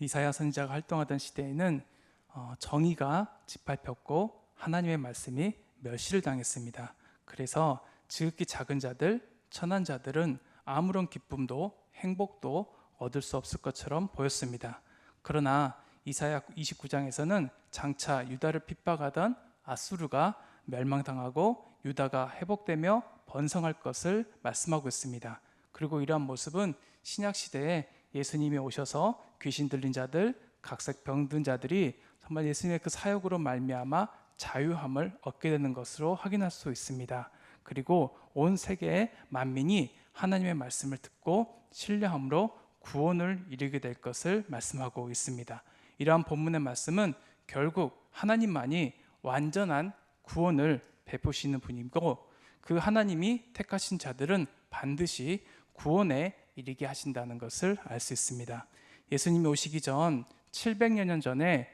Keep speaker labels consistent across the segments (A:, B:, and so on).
A: 이사야 선지자가 활동하던 시대에는 어, 정의가 짓밟혔고 하나님의 말씀이 멸시를 당했습니다. 그래서 지극히 작은 자들, 천한 자들은 아무런 기쁨도 행복도 얻을 수 없을 것처럼 보였습니다. 그러나 이사야 29장에서는 장차 유다를 핍박하던 아수르가 멸망당하고 유다가 회복되며 번성할 것을 말씀하고 있습니다. 그리고 이러한 모습은 신약 시대에 예수님이 오셔서 귀신 들린 자들, 각색 병든 자들이 정말 예수님의 그 사역으로 말미암아 자유함을 얻게 되는 것으로 확인할 수 있습니다. 그리고 온 세계의 만민이 하나님의 말씀을 듣고 신뢰함으로 구원을 이루게 될 것을 말씀하고 있습니다. 이러한 본문의 말씀은 결국 하나님만이 완전한 구원을 베푸시는 분이고 그 하나님이 택하신 자들은 반드시 구원에 이르게 하신다는 것을 알 수 있습니다. 예수님이 오시기 전 700여 년 전에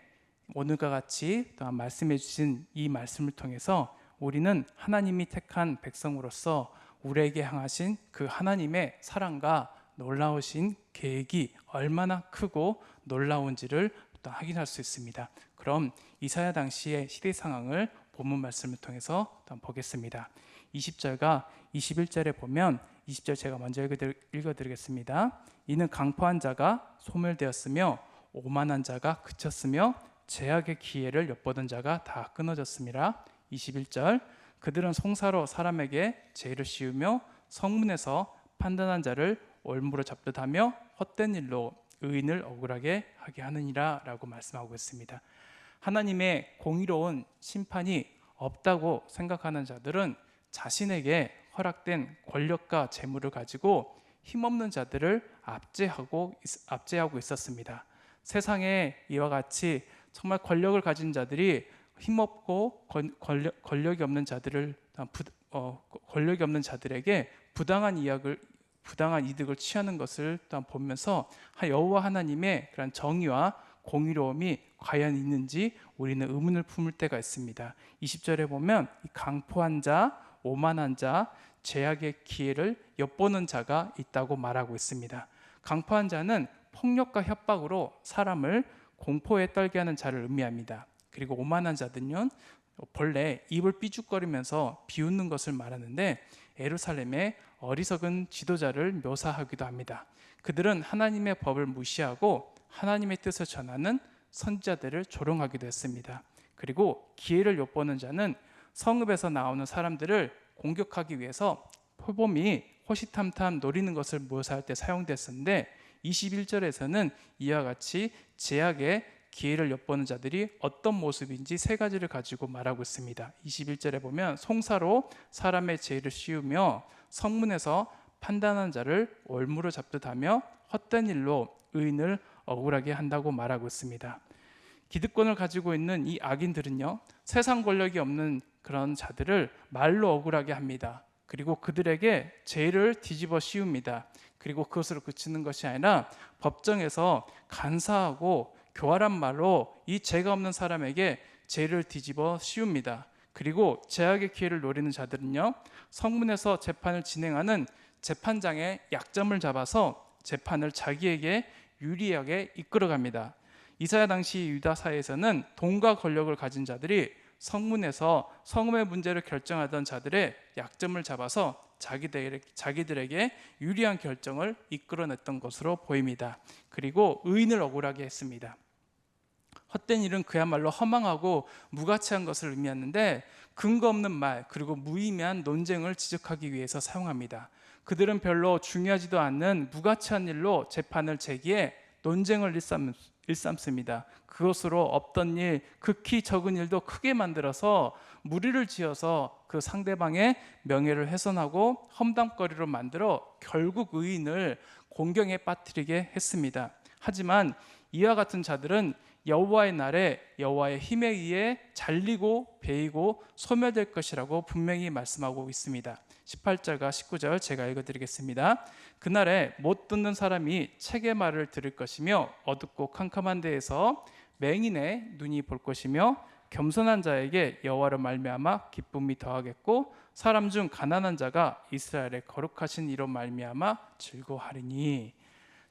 A: 오늘과 같이 또한 말씀해 주신 이 말씀을 통해서 우리는 하나님이 택한 백성으로서 우리에게 향하신 그 하나님의 사랑과 놀라우신 계획이 얼마나 크고 놀라운지를 또 확인할 수 있습니다. 그럼 이사야 당시의 시대 상황을 본문 말씀을 통해서 또 보겠습니다. 20절과 21절에 보면 20절 제가 먼저 읽어드리겠습니다. 이는 강포한 자가 소멸되었으며 오만한 자가 그쳤으며 제약의 기회를 엿보던 자가 다 끊어졌습니다. 21절 그들은 송사로 사람에게 죄를 씌우며 성문에서 판단한 자를 올무로 잡듯 하며 헛된 일로 의인을 억울하게 하게 하느니라 라고 말씀하고 있습니다. 하나님의 공의로운 심판이 없다고 생각하는 자들은 자신에게 허락된 권력과 재물을 가지고 힘없는 자들을 압제하고 압제하고 있었습니다. 세상에 이와 같이 정말 권력을 가진 자들이 힘없고 권력, 권력이 없는 자들을 부, 어, 권력이 없는 자들에게 부당한 이익을 부당한 이득을 취하는 것을 또한 보면서 여호와 하나님의 그런 정의와 공의로움이 과연 있는지 우리는 의문을 품을 때가 있습니다. 20절에 보면 강포한 자, 오만한 자, 제약의 기회를 엿보는 자가 있다고 말하고 있습니다. 강포한 자는 폭력과 협박으로 사람을 공포에 떨게 하는 자를 의미합니다. 그리고 오만한 자들은 본래 입을 삐죽거리면서 비웃는 것을 말하는데 에루살렘의 어리석은 지도자를 묘사하기도 합니다. 그들은 하나님의 법을 무시하고 하나님의 뜻을 전하는 선지자들을 조롱하기도 했습니다. 그리고 기회를 엿보는 자는 성읍에서 나오는 사람들을 공격하기 위해서 표범이 호시탐탐 노리는 것을 묘사할 때 사용됐었는데 21절에서는 이와 같이 제약의 기회를 엿보는 자들이 어떤 모습인지 세 가지를 가지고 말하고 있습니다. 21절에 보면 송사로 사람의 죄를 씌우며 성문에서 판단한 자를 올무로 잡듯 하며 헛된 일로 의인을 억울하게 한다고 말하고 있습니다. 기득권을 가지고 있는 이 악인들은요, 세상 권력이 없는 그런 자들을 말로 억울하게 합니다. 그리고 그들에게 죄를 뒤집어 씌웁니다. 그리고 그것으로 그치는 것이 아니라 법정에서 간사하고 교활한 말로 이 죄가 없는 사람에게 죄를 뒤집어 씌웁니다. 그리고 제약의 기회를 노리는 자들은요, 성문에서 재판을 진행하는 재판장의 약점을 잡아서 재판을 자기에게 유리하게 이끌어갑니다. 이사야 당시 유다 사회에서는 돈과 권력을 가진 자들이 성문에서 성음의 문제를 결정하던 자들의 약점을 잡아서 자기들에게, 유리한 결정을 이끌어냈던 것으로 보입니다. 그리고 의인을 억울하게 했습니다. 헛된 일은 그야말로 허망하고 무가치한 것을 의미하는데 근거 없는 말 그리고 무의미한 논쟁을 지적하기 위해서 사용합니다. 그들은 별로 중요하지도 않는 무가치한 일로 재판을 제기해 논쟁을 일삼, 일삼습니다. 그것으로 없던 일, 극히 적은 일도 크게 만들어서 무리를 지어서 그 상대방의 명예를 훼손하고 험담거리로 만들어 결국 의인을 공경에 빠뜨리게 했습니다. 하지만 이와 같은 자들은 여호와의 날에 여호와의 힘에 의해 잘리고 베이고 소멸될 것이라고 분명히 말씀하고 있습니다. 18절과 19절 제가 읽어드리겠습니다. 그날에 못 듣는 사람이 책의 말을 들을 것이며 어둡고 캄캄한 데에서 맹인의 눈이 볼 것이며 겸손한 자에게 여호와로 말미암아 기쁨이 더하겠고 사람 중 가난한 자가 이스라엘의 거룩하신 이로 말미암아 즐거하리니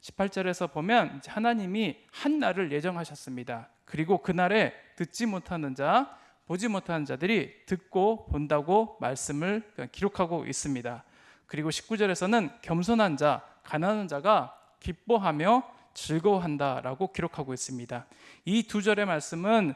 A: 18절에서 보면 하나님이 한 날을 예정하셨습니다. 그리고 그날에 듣지 못하는 자, 보지 못하는 자들이 듣고 본다고 말씀을 기록하고 있습니다. 그리고 19절에서는 겸손한 자, 가난한 자가 기뻐하며 즐거워한다라고 기록하고 있습니다. 이 두 절의 말씀은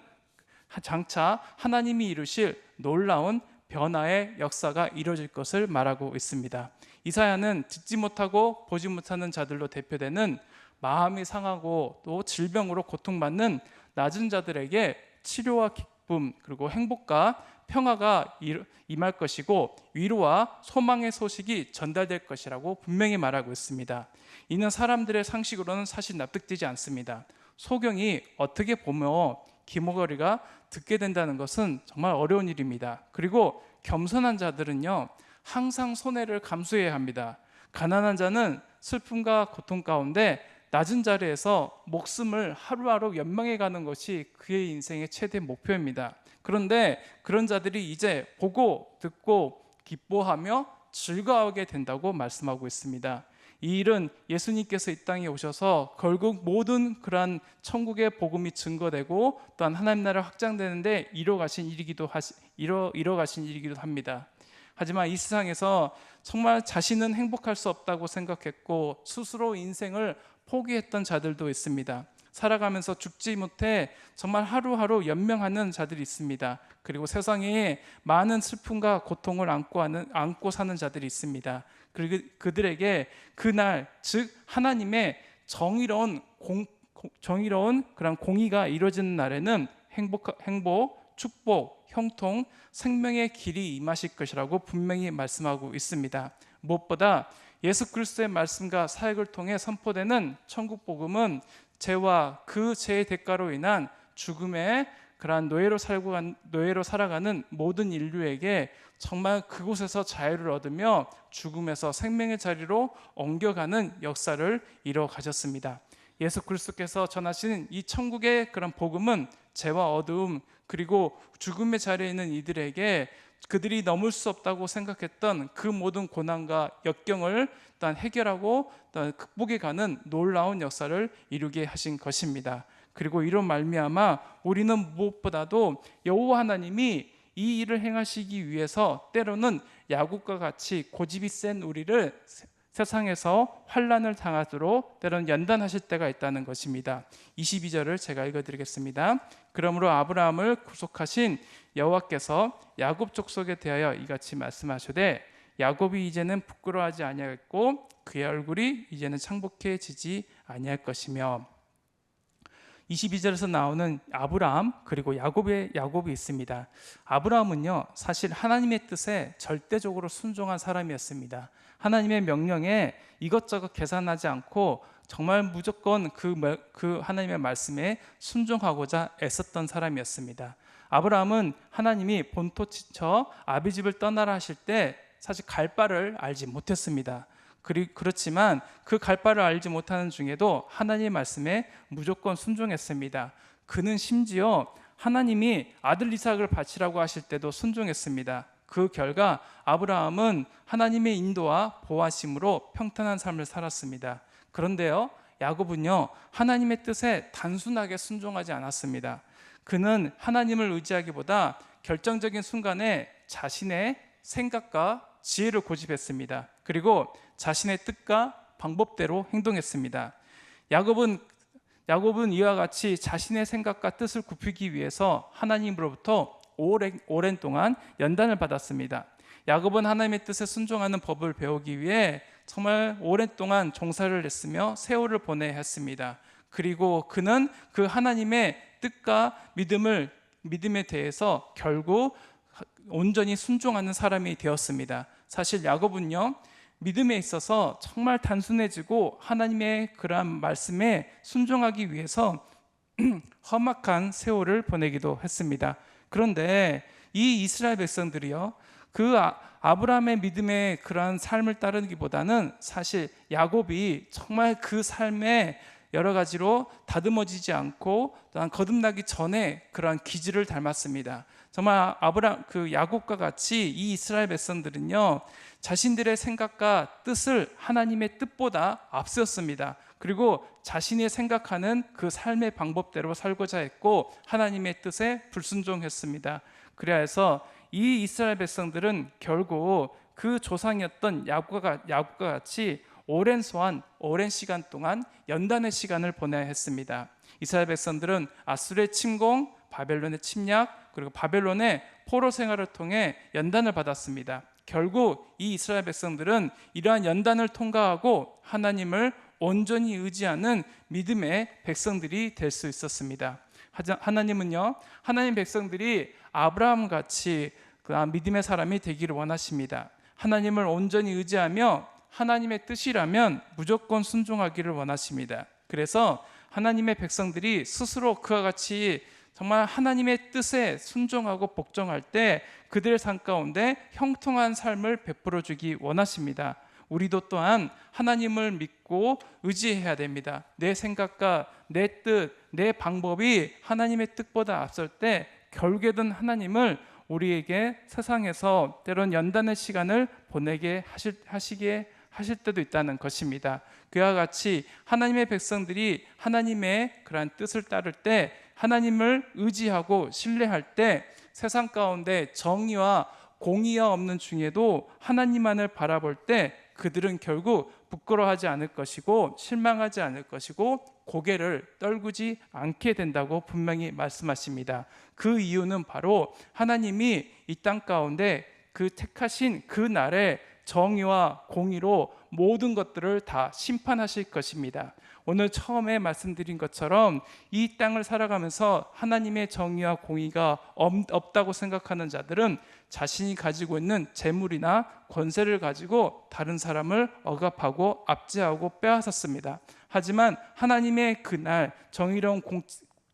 A: 장차 하나님이 이루실 놀라운 변화의 역사가 이루어질 것을 말하고 있습니다. 이사야는 듣지 못하고 보지 못하는 자들로 대표되는 마음이 상하고 또 질병으로 고통받는 낮은 자들에게 치료와 기쁨 그리고 행복과 평화가 임할 것이고 위로와 소망의 소식이 전달될 것이라고 분명히 말하고 있습니다. 이는 사람들의 상식으로는 사실 납득되지 않습니다. 소경이 어떻게 보며 기모거리가 듣게 된다는 것은 정말 어려운 일입니다. 그리고 겸손한 자들은요, 항상 손해를 감수해야 합니다. 가난한 자는 슬픔과 고통 가운데 낮은 자리에서 목숨을 하루하루 연명해 가는 것이 그의 인생의 최대 목표입니다. 그런데 그런 자들이 이제 보고 듣고 기뻐하며 즐거워하게 된다고 말씀하고 있습니다. 이 일은 예수님께서 이 땅에 오셔서 결국 모든 그러한 천국의 복음이 증거되고 또한 하나님 나라 확장되는데 이뤄 가신 일이기도 하시 이뤄 이뤄 가신 일이기도 합니다. 하지만 이 세상에서 정말 자신은 행복할 수 없다고 생각했고 스스로 인생을 포기했던 자들도 있습니다. 살아가면서 죽지 못해 정말 하루하루 연명하는 자들이 있습니다. 그리고 세상에 많은 슬픔과 고통을 안고 하는 안고 사는 자들이 있습니다. 그리고 그들에게 그날 즉 하나님의 정의로운 공, 정의로운 그런 공의가 이루어지는 날에는 행복 행복 축복 형통 생명의 길이 임하실 것이라고 분명히 말씀하고 있습니다. 무엇보다 예수 그리스도의 말씀과 사역을 통해 선포되는 천국 복음은 죄와 그 죄의 대가로 인한 죽음의 그러한 노예로 살고 노예로 살아가는 모든 인류에게 정말 그곳에서 자유를 얻으며 죽음에서 생명의 자리로 옮겨가는 역사를 이뤄 가셨습니다. 예수 그리스도께서 전하신 이 천국의 그런 복음은 죄와 어두움 그리고 죽음의 자리에 있는 이들에게 그들이 넘을 수 없다고 생각했던 그 모든 고난과 역경을 일단 해결하고 일단 극복해 가는 놀라운 역사를 이루게 하신 것입니다. 그리고 이런 말미암아 우리는 무엇보다도 여호와 하나님이 이 일을 행하시기 위해서 때로는 야곱과 같이 고집이 센 우리를 세상에서 환란을 당하도록 때로는 연단하실 때가 있다는 것입니다. 22절을 제가 읽어드리겠습니다. 그러므로 아브라함을 구속하신 여호와께서 야곱 족속에 대하여 이같이 말씀하시되 야곱이 이제는 부끄러워하지 아니하겠고 그의 얼굴이 이제는 창복해지지 아니할 것이며 22절에서 나오는 아브라함 그리고 야곱의 야곱이 있습니다. 아브라함은요 사실 하나님의 뜻에 절대적으로 순종한 사람이었습니다. 하나님의 명령에 이것저것 계산하지 않고 정말 무조건 그, 그 하나님의 말씀에 순종하고자 애썼던 사람이었습니다. 아브라함은 하나님이 본토 지쳐 아비 집을 떠나라 하실 때 사실 갈 바를 알지 못했습니다. 그렇지만 그 갈 바를 알지 못하는 중에도 하나님의 말씀에 무조건 순종했습니다. 그는 심지어 하나님이 아들 이삭을 바치라고 하실 때도 순종했습니다. 그 결과 아브라함은 하나님의 인도와 보호하심으로 평탄한 삶을 살았습니다. 그런데요, 야곱은요, 하나님의 뜻에 단순하게 순종하지 않았습니다. 그는 하나님을 의지하기보다 결정적인 순간에 자신의 생각과 지혜를 고집했습니다. 그리고 자신의 뜻과 방법대로 행동했습니다. 야곱은 야곱은 이와 같이 자신의 생각과 뜻을 굽히기 위해서 하나님으로부터 오랜, 오랜 동안 연단을 받았습니다. 야곱은 하나님의 뜻에 순종하는 법을 배우기 위해 정말 오랜 동안 종사를 했으며 세월을 보내야 했습니다. 그리고 그는 그 하나님의 뜻과 믿음을 믿음에 대해서 결국 온전히 순종하는 사람이 되었습니다. 사실 야곱은요 믿음에 있어서 정말 단순해지고 하나님의 그러한 말씀에 순종하기 위해서 험악한 세월을 보내기도 했습니다. 그런데 이 이스라엘 백성들이요 그 아, 아브라함의 믿음의 그러한 삶을 따르기보다는 사실 야곱이 정말 그 삶에 여러 가지로 다듬어지지 않고 또한 거듭나기 전에 그러한 기질을 닮았습니다. 정말 아브라 그 야곱과 같이 이 이스라엘 백성들은요 자신들의 생각과 뜻을 하나님의 뜻보다 앞세웠습니다. 그리고 자신이 생각하는 그 삶의 방법대로 살고자 했고 하나님의 뜻에 불순종했습니다. 그래서 이 이스라엘 백성들은 결국 그 조상이었던 야곱과, 야곱과 같이 오랜 소환, 오랜 시간 동안 연단의 시간을 보내야 했습니다. 이스라엘 백성들은 아수르의 침공, 바벨론의 침략, 그리고 바벨론의 포로 생활을 통해 연단을 받았습니다. 결국 이 이스라엘 백성들은 이러한 연단을 통과하고 하나님을 온전히 의지하는 믿음의 백성들이 될 수 있었습니다. 하나님은요, 하나님 백성들이 아브라함 같이 그 믿음의 사람이 되기를 원하십니다. 하나님을 온전히 의지하며 하나님의 뜻이라면 무조건 순종하기를 원하십니다. 그래서 하나님의 백성들이 스스로 그와 같이 정말 하나님의 뜻에 순종하고 복종할 때 그들의 삶 가운데 형통한 삶을 베풀어 주기 원하십니다. 우리도 또한 하나님을 믿고 의지해야 됩니다. 내 생각과 내 뜻, 내 방법이 하나님의 뜻보다 앞설 때 결국에는 하나님을 우리에게 세상에서 때론 연단의 시간을 보내게 하실, 하시게 하실 때도 있다는 것입니다. 그와 같이 하나님의 백성들이 하나님의 그러한 뜻을 따를 때 하나님을 의지하고 신뢰할 때 세상 가운데 정의와 공의가 없는 중에도 하나님만을 바라볼 때 그들은 결국 부끄러워하지 않을 것이고 실망하지 않을 것이고 고개를 떨구지 않게 된다고 분명히 말씀하십니다. 그 이유는 바로 하나님이 이 땅 가운데 그 택하신 그 날에 정의와 공의로 모든 것들을 다 심판하실 것입니다. 오늘 처음에 말씀드린 것처럼 이 땅을 살아가면서 하나님의 정의와 공의가 없- 없다고 생각하는 자들은 자신이 가지고 있는 재물이나 권세를 가지고 다른 사람을 억압하고 압제하고 빼앗았습니다. 하지만 하나님의 그날 정의로운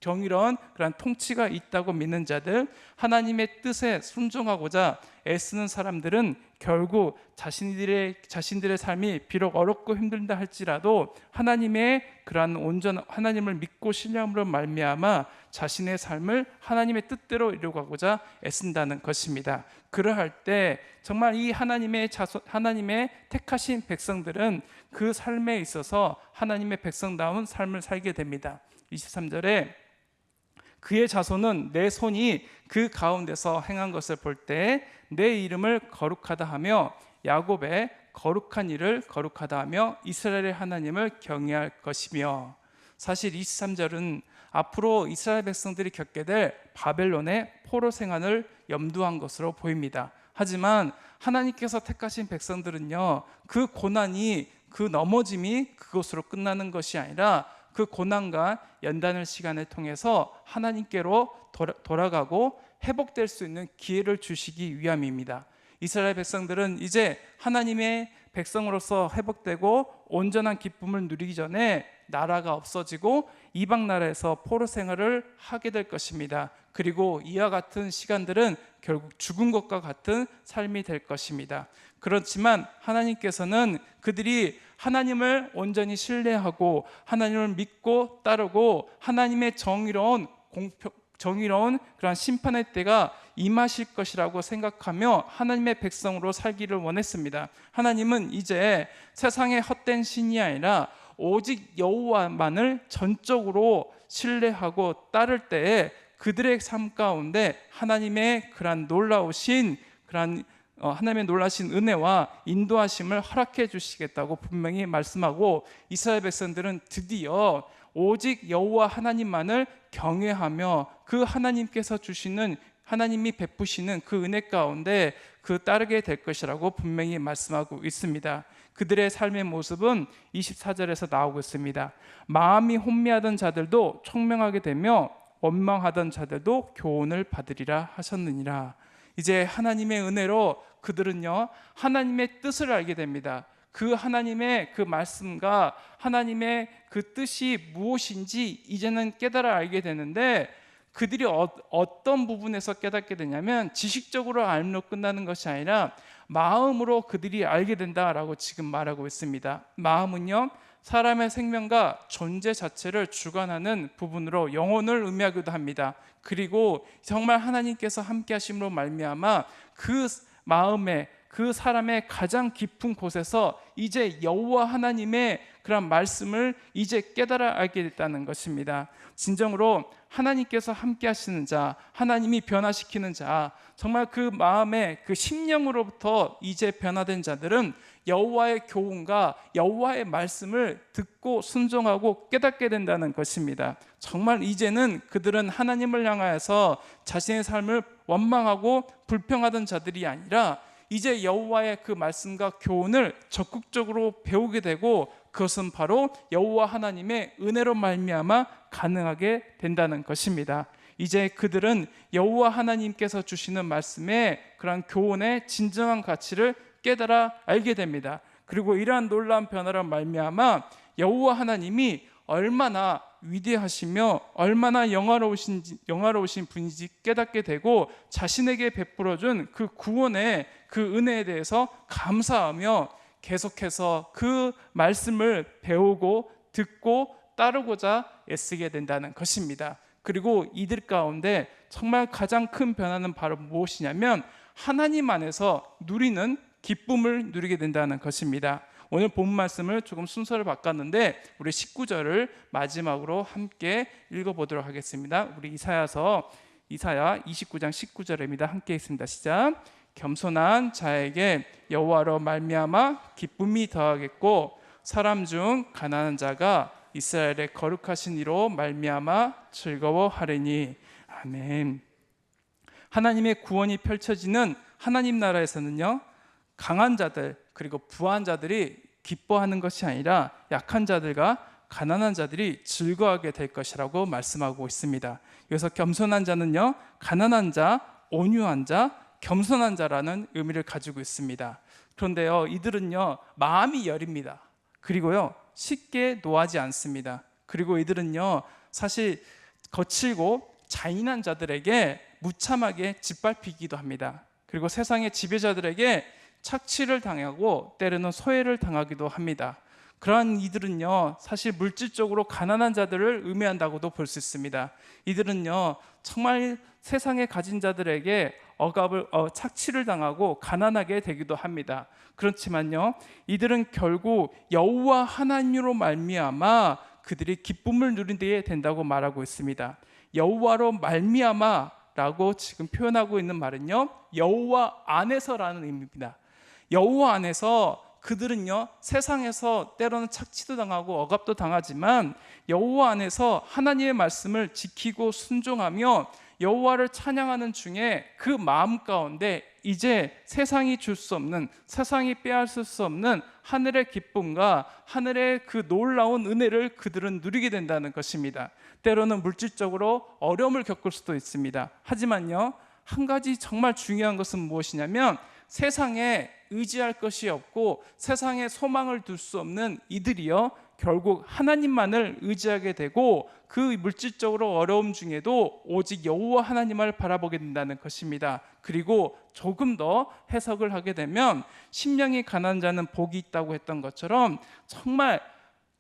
A: 공, 정의로운 그런 통치가 있다고 믿는 자들, 하나님의 뜻에 순종하고자 애쓰는 사람들은 결국 자신들의 자신들의 삶이 비록 어렵고 힘들다 할지라도 하나님의 그러한 온전 하나님을 믿고 신뢰함으로 말미암아 자신의 삶을 하나님의 뜻대로 이루고자 애쓴다는 것입니다. 그러할 때 정말 이 하나님의 자손 하나님의 택하신 백성들은 그 삶에 있어서 하나님의 백성다운 삶을 살게 됩니다. 23절에 그의 자손은 내 손이 그 가운데서 행한 것을 볼 때 내 이름을 거룩하다 하며 야곱의 거룩한 일을 거룩하다 하며 이스라엘의 하나님을 경외할 것이며 사실 23절은 앞으로 이스라엘 백성들이 겪게 될 바벨론의 포로 생활을 염두한 것으로 보입니다. 하지만 하나님께서 택하신 백성들은요 그 고난이 그 넘어짐이 그것으로 끝나는 것이 아니라 그 고난과 연단을 시간을 통해서 하나님께로 돌아- 돌아가고 회복될 수 있는 기회를 주시기 위함입니다. 이스라엘 백성들은 이제 하나님의 백성으로서 회복되고 온전한 기쁨을 누리기 전에 나라가 없어지고 이방 나라에서 포로 생활을 하게 될 것입니다. 그리고 이와 같은 시간들은 결국 죽은 것과 같은 삶이 될 것입니다. 그렇지만 하나님께서는 그들이 하나님을 온전히 신뢰하고 하나님을 믿고 따르고 하나님의 정의로운 공평 정의로운 그러한 심판의 때가 임하실 것이라고 생각하며 하나님의 백성으로 살기를 원했습니다. 하나님은 이제 세상의 헛된 신이 아니라 오직 여호와만을 전적으로 신뢰하고 따를 때에 그들의 삶 가운데 하나님의 그러한 놀라우신 그러한 어, 하나님의 놀라신 은혜와 인도하심을 허락해 주시겠다고 분명히 말씀하고 이스라엘 백성들은 드디어 오직 여호와 하나님만을 경외하며 그 하나님께서 주시는 하나님이 베푸시는 그 은혜 가운데 그 따르게 될 것이라고 분명히 말씀하고 있습니다. 그들의 삶의 모습은 24절에서 나오고 있습니다. 마음이 혼미하던 자들도 총명하게 되며 원망하던 자들도 교훈을 받으리라 하셨느니라. 이제 하나님의 은혜로 그들은요 하나님의 뜻을 알게 됩니다. 그 하나님의 그 말씀과 하나님의 그 뜻이 무엇인지 이제는 깨달아 알게 되는데 그들이 어, 어떤 부분에서 깨닫게 되냐면 지식적으로 알므로 끝나는 것이 아니라 마음으로 그들이 알게 된다라고 지금 말하고 있습니다. 마음은요 사람의 생명과 존재 자체를 주관하는 부분으로 영혼을 의미하기도 합니다. 그리고 정말 하나님께서 함께 하심으로 말미암아 그 마음에 그 사람의 가장 깊은 곳에서 이제 여호와 하나님의 그런 말씀을 이제 깨달아 알게 됐다는 것입니다. 진정으로 하나님께서 함께 하시는 자, 하나님이 변화시키는 자, 정말 그 마음의 그 심령으로부터 이제 변화된 자들은 여호와의 교훈과 여호와의 말씀을 듣고 순종하고 깨닫게 된다는 것입니다. 정말 이제는 그들은 하나님을 향하여서 자신의 삶을 원망하고 불평하던 자들이 아니라 이제 여호와의 그 말씀과 교훈을 적극적으로 배우게 되고 그것은 바로 여호와 하나님의 은혜로 말미암아 가능하게 된다는 것입니다. 이제 그들은 여호와 하나님께서 주시는 말씀의 그런 교훈의 진정한 가치를 깨달아 알게 됩니다. 그리고 이러한 놀라운 변화로 말미암아 여호와 하나님이 얼마나 위대하시며 얼마나 영화로우신 영화로우신 분인지 깨닫게 되고 자신에게 베풀어 준 그 구원의 그 은혜에 대해서 감사하며 계속해서 그 말씀을 배우고 듣고 따르고자 애쓰게 된다는 것입니다. 그리고 이들 가운데 정말 가장 큰 변화는 바로 무엇이냐면 하나님 안에서 누리는 기쁨을 누리게 된다는 것입니다. 오늘 본 말씀을 조금 순서를 바꿨는데 우리 19절을 마지막으로 함께 읽어보도록 하겠습니다. 우리 이사야서 이사야 29장 19절입니다. 함께 읽습니다. 시작. 겸손한 자에게 여호와로 말미암아 기쁨이 더하겠고 사람 중 가난한 자가 이스라엘의 거룩하신 이로 말미암아 즐거워하리니 아멘. 하나님의 구원이 펼쳐지는 하나님 나라에서는요 강한 자들 그리고 부한 자들이 기뻐하는 것이 아니라 약한 자들과 가난한 자들이 즐거워하게 될 것이라고 말씀하고 있습니다. 그래서 겸손한 자는요 가난한 자, 온유한 자, 겸손한 자라는 의미를 가지고 있습니다. 그런데요 이들은요 마음이 여립니다. 그리고요 쉽게 노하지 않습니다. 그리고 이들은요 사실 거칠고 잔인한 자들에게 무참하게 짓밟히기도 합니다. 그리고 세상의 지배자들에게 착취를 당하고 때로는 소외를 당하기도 합니다. 그러한 이들은요, 사실 물질적으로 가난한 자들을 의미한다고도 볼 수 있습니다. 이들은요, 정말 세상에 가진 자들에게 억압을 어, 착취를 당하고 가난하게 되기도 합니다. 그렇지만요, 이들은 결국 여호와 하나님으로 말미암아 그들이 기쁨을 누리게 된다고 말하고 있습니다. 여호와로 말미암아라고 지금 표현하고 있는 말은요, 여호와 안에서라는 의미입니다. 여호와 안에서 그들은요 세상에서 때로는 착취도 당하고 억압도 당하지만 여호와 안에서 하나님의 말씀을 지키고 순종하며 여호와를 찬양하는 중에 그 마음 가운데 이제 세상이 줄 수 없는 세상이 빼앗을 수 없는 하늘의 기쁨과 하늘의 그 놀라운 은혜를 그들은 누리게 된다는 것입니다. 때로는 물질적으로 어려움을 겪을 수도 있습니다. 하지만요 한 가지 정말 중요한 것은 무엇이냐면 세상에 의지할 것이 없고 세상에 소망을 둘 수 없는 이들이요 결국 하나님만을 의지하게 되고 그 물질적으로 어려움 중에도 오직 여호와 하나님을 바라보게 된다는 것입니다. 그리고 조금 더 해석을 하게 되면 심령이 가난한 자는 복이 있다고 했던 것처럼 정말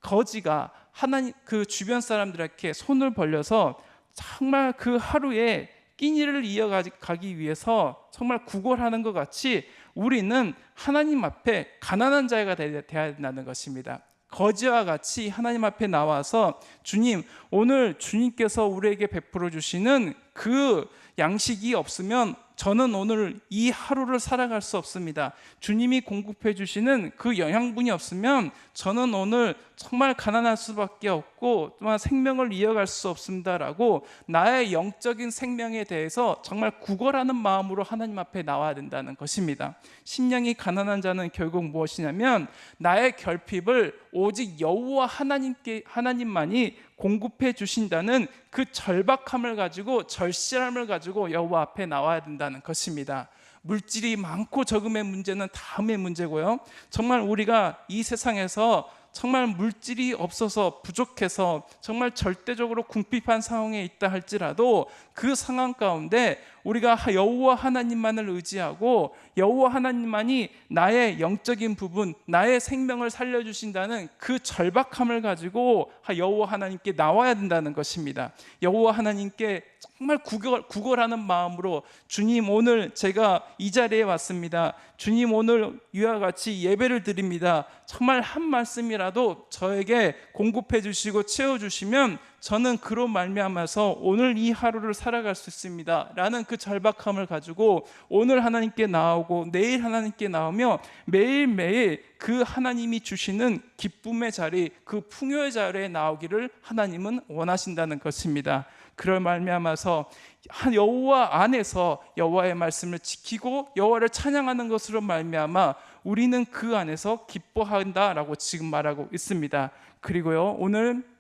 A: 거지가 하나님 그 주변 사람들에게 손을 벌려서 정말 그 하루에 끼니를 이어가기 위해서 정말 구걸하는 것 같이 우리는 하나님 앞에 가난한 자가 되어야 된다는 것입니다. 거지와 같이 하나님 앞에 나와서 주님 오늘 주님께서 우리에게 베풀어 주시는 그 양식이 없으면 저는 오늘 이 하루를 살아갈 수 없습니다. 주님이 공급해 주시는 그 영양분이 없으면 저는 오늘 정말 가난할 수밖에 없고 또한 생명을 이어갈 수 없습니다라고 나의 영적인 생명에 대해서 정말 구걸하는 마음으로 하나님 앞에 나와야 된다는 것입니다. 심령이 가난한 자는 결국 무엇이냐면 나의 결핍을 오직 여호와 하나님께 하나님만이 공급해 주신다는 그 절박함을 가지고 절실함을 가지고 여호와 앞에 나와야 된다는 것입니다. 물질이 많고 적음의 문제는 다음의 문제고요. 정말 우리가 이 세상에서 정말 물질이 없어서 부족해서 정말 절대적으로 궁핍한 상황에 있다 할지라도 그 상황 가운데 우리가 하- 여호와 하나님만을 의지하고 여호와 하나님만이 나의 영적인 부분, 나의 생명을 살려 주신다는 그 절박함을 가지고 하- 여호와 하나님께 나와야 된다는 것입니다. 여호와 하나님께 정말 구걸, 구걸하는 마음으로 주님 오늘 제가 이 자리에 왔습니다. 주님 오늘 이와 같이 예배를 드립니다. 정말 한 말씀이라도 저에게 공급해 주시고 채워 주시면 저는 그로 말미암아서 오늘 이 하루를 살아갈 수 있습니다 라는 그 절박함을 가지고 오늘 하나님께 나오고 내일 하나님께 나오며 매일매일 그 하나님이 주시는 기쁨의 자리 그 풍요의 자리에 나오기를 하나님은 원하신다는 것입니다. 그럴 말미암아서 한 여호와 안에서 여호와의 말씀을 지키고 여호와를 찬양하는 것으로 말미암아 우리는 그 안에서 기뻐한다라고 지금 말하고 있습니다. 그리고요 오늘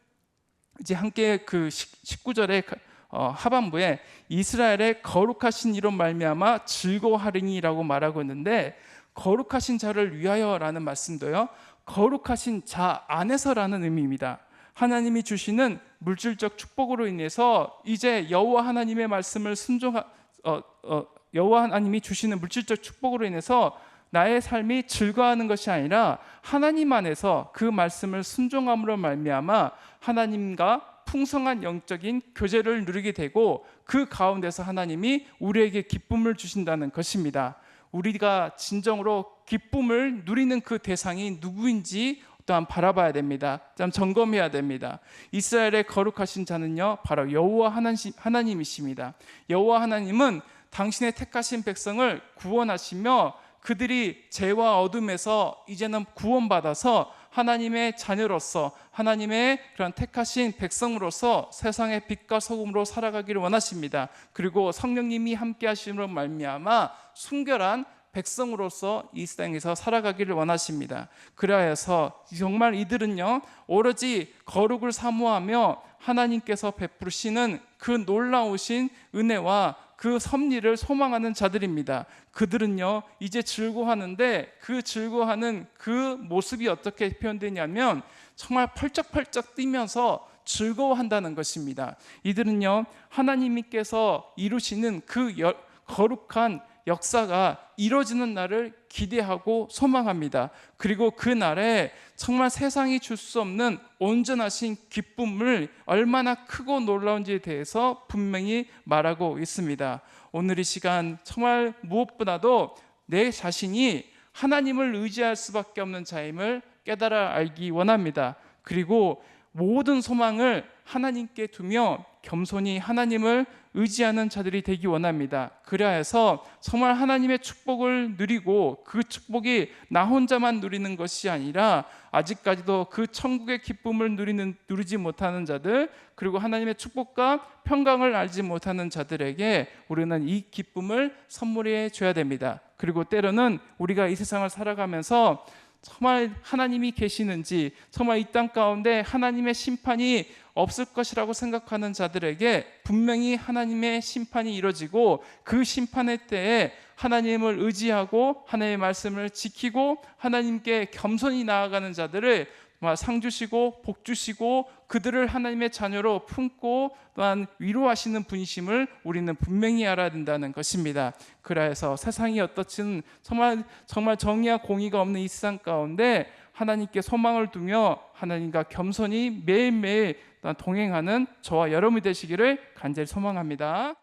A: 이제 함께 그 19절의 어, 하반부에 이스라엘의 거룩하신 이로 말미암아 즐거워하리니라고 말하고 있는데 거룩하신 자를 위하여라는 말씀도요 거룩하신 자 안에서라는 의미입니다. 하나님이 주시는 물질적 축복으로 인해서 이제 여호와 하나님의 말씀을 순종하 어, 어, 여호와 하나님이 주시는 물질적 축복으로 인해서 나의 삶이 즐거워하는 것이 아니라 하나님 안에서 그 말씀을 순종함으로 말미암아 하나님과 풍성한 영적인 교제를 누리게 되고 그 가운데서 하나님이 우리에게 기쁨을 주신다는 것입니다. 우리가 진정으로 기쁨을 누리는 그 대상이 누구인지 또한 바라봐야 됩니다. 참 점검해야 됩니다. 이스라엘의 거룩하신 자는요, 바로 여호와 하나님- 하나님이십니다. 여호와 하나님은 당신의 택하신 백성을 구원하시며 그들이 죄와 어둠에서 이제는 구원받아서 하나님의 자녀로서 하나님의 그런 택하신 백성으로서 세상의 빛과 소금으로 살아가기를 원하십니다. 그리고 성령님이 함께 하심으로 말미암아 순결한 백성으로서 이 땅에서 살아가기를 원하십니다. 그래서 정말 이들은요 오로지 거룩을 사모하며 하나님께서 베푸시는 그 놀라우신 은혜와 그 섭리를 소망하는 자들입니다. 그들은요 이제 즐거워하는데 그 즐거워하는 그 모습이 어떻게 표현되냐면 정말 펄쩍펄쩍 뛰면서 즐거워한다는 것입니다. 이들은요 하나님께서 이루시는 그 여- 거룩한 역사가 이루어지는 날을 기대하고 소망합니다. 그리고 그 날에 정말 세상이 줄 수 없는 온전하신 기쁨을 얼마나 크고 놀라운지에 대해서 분명히 말하고 있습니다. 오늘 이 시간 정말 무엇보다도 내 자신이 하나님을 의지할 수밖에 없는 자임을 깨달아 알기 원합니다. 그리고 모든 소망을 하나님께 두며 겸손히 하나님을 의지하는 자들이 되기 원합니다. 그래서 정말 하나님의 축복을 누리고 그 축복이 나 혼자만 누리는 것이 아니라 아직까지도 그 천국의 기쁨을 누리는 누리지 못하는 자들 그리고 하나님의 축복과 평강을 알지 못하는 자들에게 우리는 이 기쁨을 선물해 줘야 됩니다. 그리고 때로는 우리가 이 세상을 살아가면서 정말 하나님이 계시는지 정말 이 땅 가운데 하나님의 심판이 없을 것이라고 생각하는 자들에게 분명히 하나님의 심판이 이루어지고 그 심판의 때에 하나님을 의지하고 하나님의 말씀을 지키고 하나님께 겸손히 나아가는 자들을 상 주시고 복 주시고 그들을 하나님의 자녀로 품고 또한 위로하시는 분이심을 우리는 분명히 알아야 된다는 것입니다. 그래서 세상이 어떻든 정말 정말 정의와 공의가 없는 이 세상 가운데 하나님께 소망을 두며 하나님과 겸손히 매일매일 동행하는 저와 여러분이 되시기를 간절히 소망합니다.